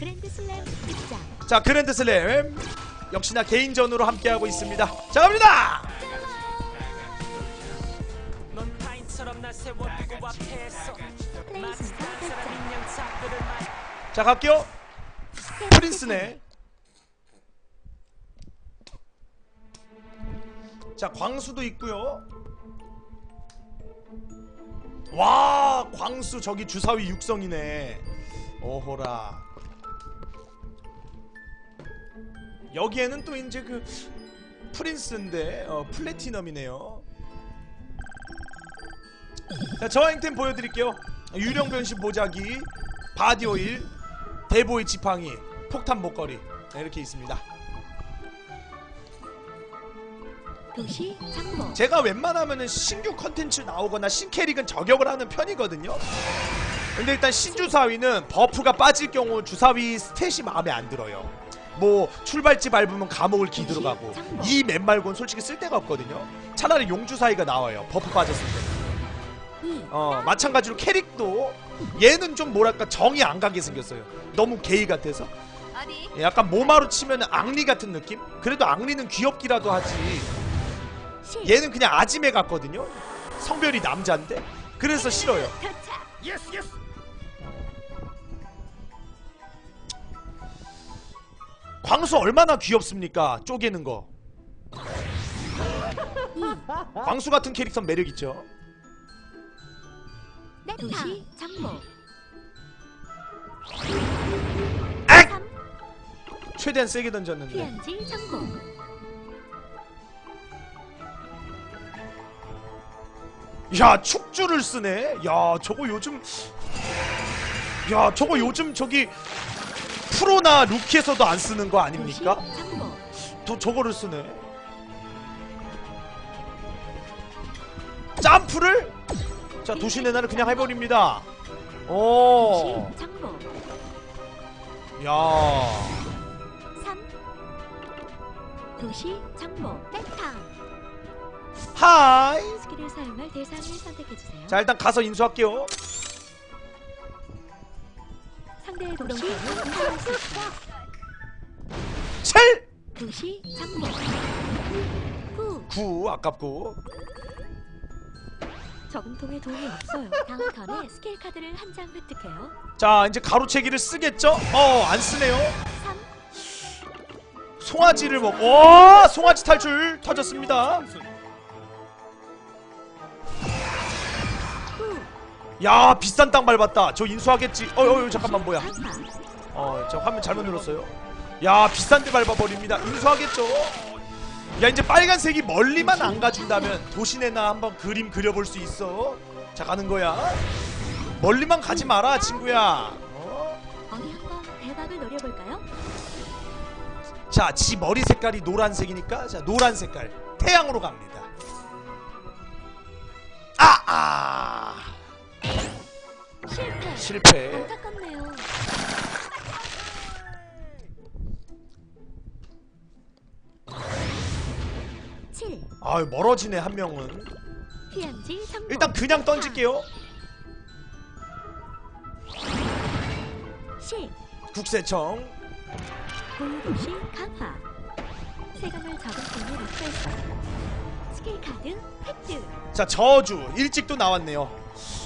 그랜드슬램 입장. 자 그랜드슬램 역시나 개인전으로 함께하고 있습니다. 자 갑니다! 자 갈게요. 세 프린스네. 자 광수도 있고요. 와 광수 저기 주사위 육성이네. 오호라 여기에는 또 이제 그 프린스인데 어, 플래티넘이네요 자 저항템 보여드릴게요 유령 변신 보자기 바디 오일 대보이 지팡이 폭탄 목걸이 네, 이렇게 있습니다 도시. 제가 웬만하면은 신규 컨텐츠 나오거나 신캐릭은 저격을 하는 편이거든요. 근데 일단 신주사위는 버프가 빠질 경우 주사위 스탯이 마음에 안 들어요. 뭐 출발지 밟으면 감옥을 기들어 가고 이 맵 말고는 솔직히 쓸 데가 없거든요. 차라리 용주사위가 나와요. 버프 빠졌을 때. 이. 어 마찬가지로 캐릭도 얘는 좀 뭐랄까 정이 안 가게 생겼어요. 너무 게이 같아서. 어디? 약간 모마로 치면 악리 같은 느낌? 그래도 악리는 귀엽기라도 하지. 실. 얘는 그냥 아지매 같거든요. 성별이 남자인데 그래서 싫어요. 광수 얼마나 귀엽습니까? 쪼개는 거. 광수 같은 캐릭터 매력 있죠. 네, 도시 장모. 액! 삼. 최대한 세게 던졌는데. 장모. 야 축주를 쓰네. 야 저거 요즘. 야 저거 요즘 저기 프로나 루키에서도 안 쓰는 거 아닙니까? 또 저거를 쓰네. 점프를 자 도시내 나를 그냥 해버립니다. 오. 야, 3. 도시 장모. 땡탕. 하이. 스킬을 사용할 대상을 선택해 주세요. 자 일단 가서 인수할게요. 상대의 수 있다. 칠, 도시 장모. 9. 구 아깝고. 저금통에 돈이 없어요. 다음 턴에 스킬 카드를 한 장 획득해요. 자 이제 가로채기를 쓰겠죠? 어 안 쓰네요. 3. 송아지를 먹. 오, 송아지 탈출 터졌습니다. 야 비싼 땅 밟았다. 저 인수하겠지. 어, 어, 어 잠깐만 뭐야? 강화. 어, 저 화면 잘못 눌렀어요. 야, 비싼 데 밟아버립니다. 인수하겠죠? 야, 이제 빨간색이 멀리만 안 가준다면 도시내나 한번 그림 그려볼 수 있어. 자, 가는 거야. 멀리만 가지 마라, 친구야. 어? 어디 한번 대박을 노려볼까요? 자, 지 머리 색깔이 노란색이니까, 자, 노란 색깔. 태양으로 갑니다. 아, 아. 실패. 안타깝네요. 칠. 아유, 멀어지네, 한 명은. 성공. 일단 그냥 던질게요. 10. 국세청. 고유도시 강화. 세금을 입수했어요. 스킬 카드 획득. 자 저주 일찍도 나왔네요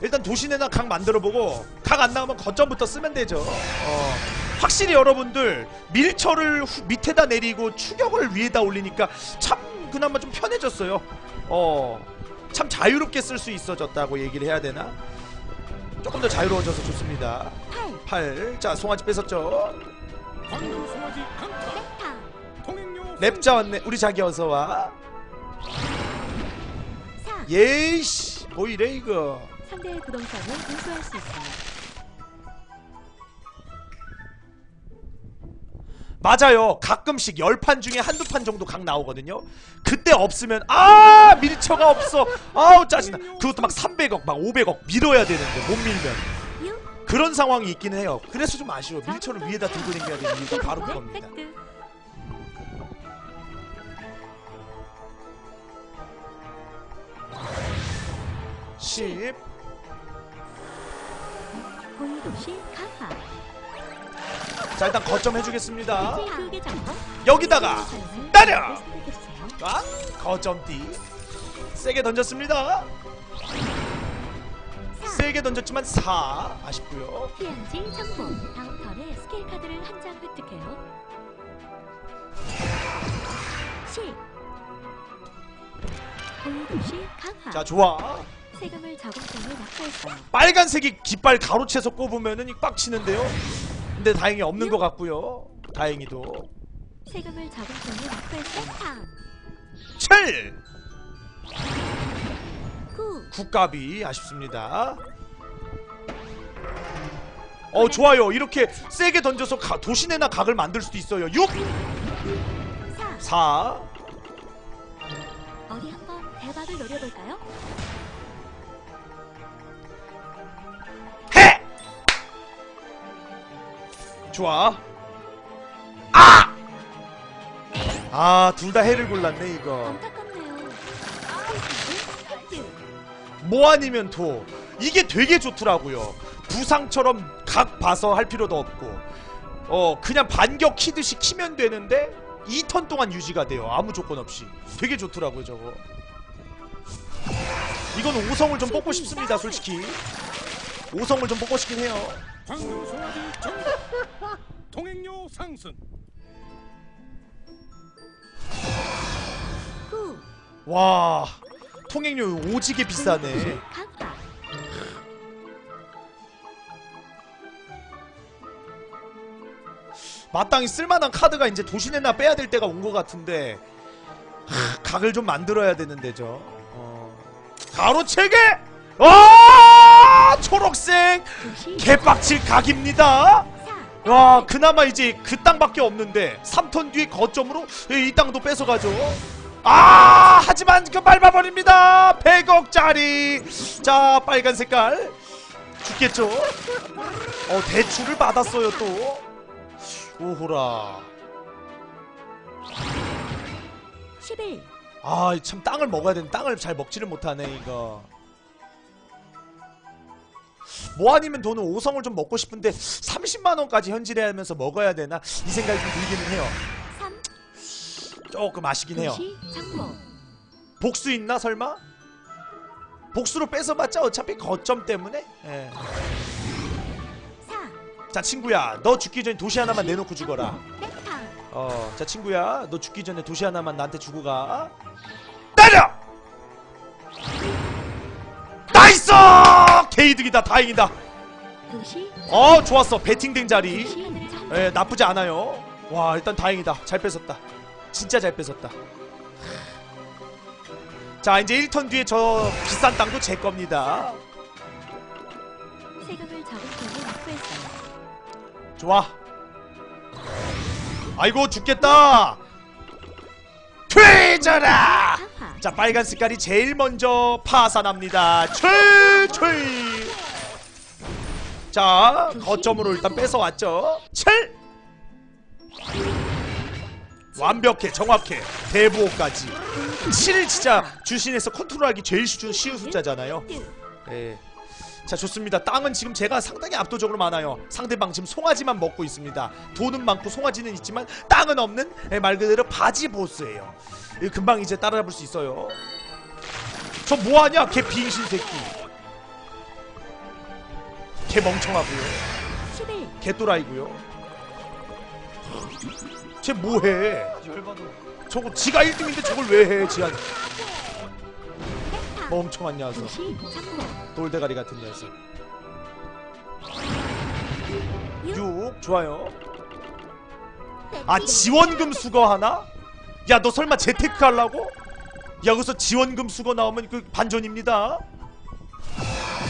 일단 도시내나 각 만들어보고 각 안 나오면 거점부터 쓰면 되죠. 어, 확실히 여러분들 밀처를 후- 밑에다 내리고 추격을 위에다 올리니까 참 그나마 좀 편해졌어요. 어 참 자유롭게 쓸 수 있어졌다고 얘기를 해야 되나? 조금 더 자유로워져서 좋습니다. 8. 8. 자 송아지 뺏었죠? 랩자 왔네. 우리 자기 어서와. 4. 예이씨 보이래 이거 상대의 부동산을 인수할 수 있어요. 맞아요. 가끔씩 열판 중에 한두 판 정도 각 나오거든요. 그때 없으면 아 밀처가 없어. 아우 짜증나. 그것도 막 300억, 막 500억 밀어야 되는데 못 밀면 6. 그런 상황이 있기는 해요. 그래서 좀 아쉬워. 밀처를 위에다 들고 다녀야 되는 이유가 바로 그겁니다. 획 득. 10. 고유도시 강화. 자 일단 거점 해주겠습니다. 여기다가 때려! 꽝 거점띠 세게 던졌습니다 세게 던졌지만 4 아쉽고요 피한지 정보. 다음 턴에 스킬 카드를 한 장 획득해요. 10. 공도시 강화. 자 좋아 세금을 저금통에 납부했어요. 빨간색이 깃발 가로채서 꼽으면은 이 빡치는데요 근데 다행히 없는 것 같고요 다행히도 세금을 저금통에 납부했어요. 3. 7 9. 국갑이 아쉽습니다 어 좋아요 이렇게 세게 던져서 가- 도시내나 각을 만들 수도 있어요 6 4. 4 좋아. 아! 아, 둘 다 해를 골랐네, 이거. 안타깝네요. 뭐 아니면 도. 이게 되게 좋더라고요. 부상처럼 각 봐서 할 필요도 없고. 어, 그냥 반격 키듯이 키면 되는데 2턴 동안 유지가 돼요. 아무 조건 없이. 되게 좋더라고요, 저거. 이건 5성을 좀 뽑고 싶습니다, 솔직히. 5성을 좀 뽑고 싶긴 해요. 통행료 상승 9. 와 통행료 오지게 비싸네. 마땅히 쓸만한 카드가 이제 도시내나 빼야 될 때가 온 것 같은데 하, 각을 좀 만들어야 되는데 저 어. 가로채게 와 초록색 개빡칠 각입니다 4. 와 그나마 이제 그 땅밖에 없는데 3턴 뒤에 거점으로 이 땅도 뺏어가죠. 아 하지만 그 밟아버립니다. 100억짜리. 자 빨간 색깔. 죽겠죠? 어 대출을 받았어요 또. 오호라. 11. 아참 땅을 먹어야 되는 땅을 잘 먹지를 못하네 이거 뭐 아니면 돈은 5성을 좀 먹고 싶은데 30만원까지 현질하면서 먹어야 되나 이 생각이 좀 들기는 해요 3. 조금 아쉽긴 해요. 복수 있나 설마? 복수로 뺏어봤자 어차피 거점 때문에 예. 4. 자 친구야 너 죽기 전에 도시 하나만 내놓고 죽어라 백탕. 어자 친구야 너 죽기 전에 도시 하나만 나한테 주고 가 때려 개이득이다 다행이다. 어 좋았어. 배팅된 자리. 예 나쁘지 않아요. 와 일단 다행이다. 잘 뺏었다. 진짜 잘 뺏었다. 자 이제 1턴 뒤에 저 비싼 땅도 제 겁니다. 좋아. 아이고 죽겠다. 퇴져라. 자 빨간 색깔이 제일 먼저 파산합니다. 최최 자 거점으로 일단 뺏어왔죠. 7 완벽해 정확해. 대보호까지. 7을 진짜 주신에서 컨트롤하기 제일 쉬운, 쉬운 숫자잖아요. 예. 자 좋습니다. 땅은 지금 제가 상당히 압도적으로 많아요. 상대방 지금 송아지만 먹고 있습니다. 돈은 많고 송아지는 있지만 땅은 없는 예, 말 그대로 바지 보스예요. 예, 금방 이제 따라잡을 수 있어요. 저 뭐하냐 걔 빙신 새끼 걔 멍청하고요 11. 걔 또라이고요 쟤 뭐해 저거 지가 1등인데 저걸 왜 해 지한 백탕. 멍청한 녀석. 돌대가리 같은 녀석 6. 6 좋아요 아 지원금 수거 하나? 야 너 설마 재테크 하려고? 야 여기서 지원금 수거 나오면 그 반전입니다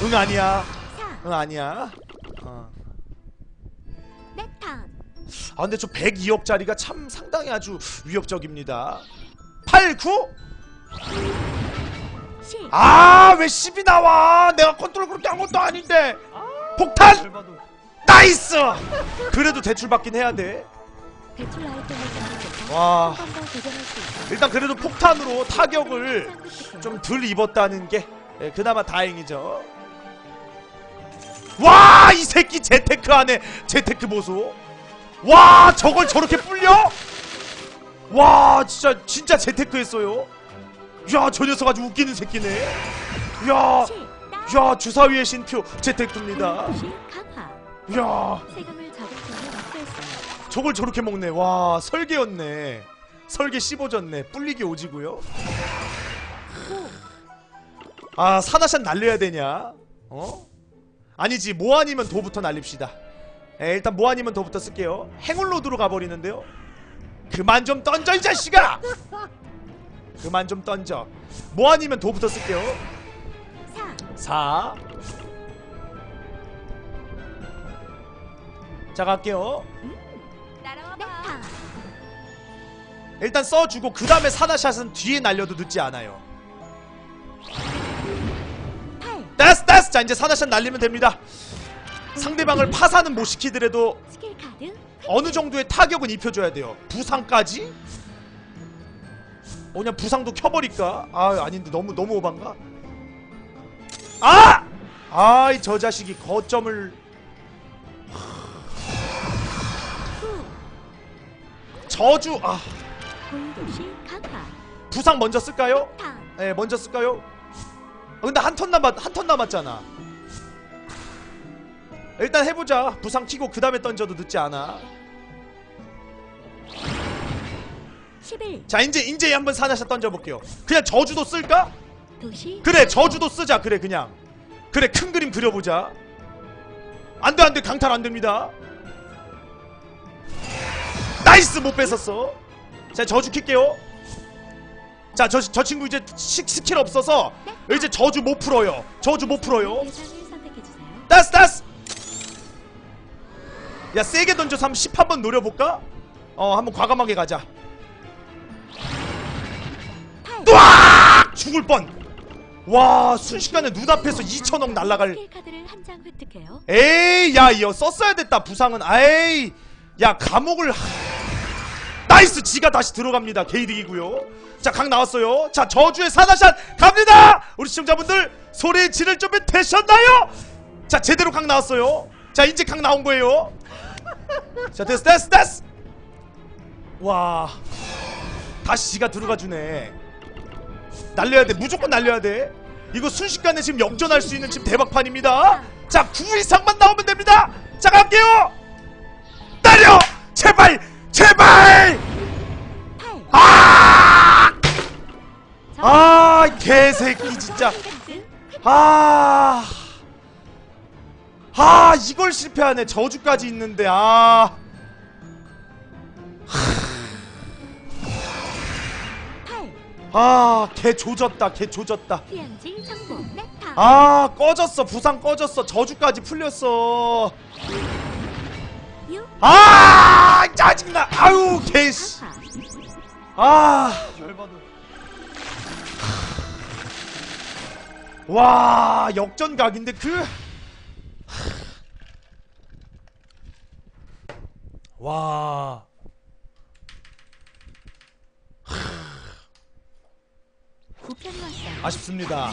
응 아니야 4. 응 아니야 어. 아 근데 저 102억짜리가 참 상당히 아주 위협적입니다 8, 9? 10. 아왜 10이 나와 내가 컨트롤 그렇게 한 것도 아닌데 폭탄! 나이스! 그래도 대출 받긴 해야 돼 대출 와. 일단 그래도 폭탄으로 타격을. 좀 덜 입었다는 게 예, 그나마 다행이죠. 와 이 새끼 재테크 하네 재테크 보소. 와 저걸 저렇게 불려? 와 진짜 진짜 재테크 했어요 야 저 녀석 아주 웃기는 새끼네 야, 야 주사위의 신표 재테크입니다. 야. 저걸 저렇게 먹네 와 설계였네 설계 씹어졌네 뿔리기 오지고요 아 사나샷 날려야 되냐 어? 아니지 뭐 아니면 도부터 날립시다. 에, 일단 뭐 아니면 도부터 쓸게요. 행운로드로 가버리는데요. 그만 좀 던져 이 자식아! 그만 좀 던져. 뭐 아니면 도부터 쓸게요. 사, 4. 자 갈게요. 일단 써주고 그 다음에 사나샷은 뒤에 날려도 늦지 않아요 자 이제 사나샷 날리면 됩니다 상대방을 파산은 못 시키더라도. 어느 정도의 타격은 입혀줘야 돼요 부상까지? 어 그냥 부상도 켜버릴까? 아 아닌데 너무 너무 오반가? 아! 아이 저 자식이 거점을 구, 저주 아. 부상 먼저 쓸까요? 탕, 네 먼저 쓸까요? 어, 근데 한 턴 남았 한 턴 남았잖아. 일단 해보자. 부상 키고 그 다음에 던져도 늦지 않아. 11. 자 이제 이제 한번 사나샷 던져볼게요. 그냥 저주도 쓸까? 도시 그래 저주도 쓰자. 그래 그냥. 그래 큰 그림 그려보자. 안돼 안돼 강탈 안 됩니다. 나이스 못 뺏었어. 자 저주 킬게요. 자 저 저 친구 이제 시, 스킬 없어서 이제 저주 못 풀어요. 저주 못 풀어요. 선택해 주세요. 따스 따스. 야 세게 던져서 한번 10 한번 노려볼까? 어 한번 과감하게 가자. 으악! 죽을 뻔. 와 순식간에 눈앞에서 2천억 날라갈. 에이 야 이거 썼어야 됐다 부상은 아이 야 감옥을 하- 나이스! 지가 다시 들어갑니다. 개이득이고요. 자 각 나왔어요. 자 저주의 사나샷 갑니다! 우리 시청자분들 소리 지를 준비 되셨나요? 자 제대로 각 나왔어요. 자 이제 각 나온 거예요. 자 됐어 됐어 됐어! 와. 다시 지가 들어가 주네. 날려야 돼. 무조건 날려야 돼. 이거 순식간에 지금 역전할 수 있는 지금 대박판입니다. 자 9 이상만 나오면 됩니다. 자 갈게요! 날려! 제발 제발 팔. 아! 저- 아 개새끼 진짜. 아. 아, 이걸 실패하네. 저주까지 있는데. 아. 팔. 아, 개 조졌다. 개 조졌다. 아, 꺼졌어. 부상 꺼졌어. 저주까지 풀렸어. 유. 아, 짜증나. 아유. 강화. 아. 와, 역전각인데 그 와. 아쉽습니다.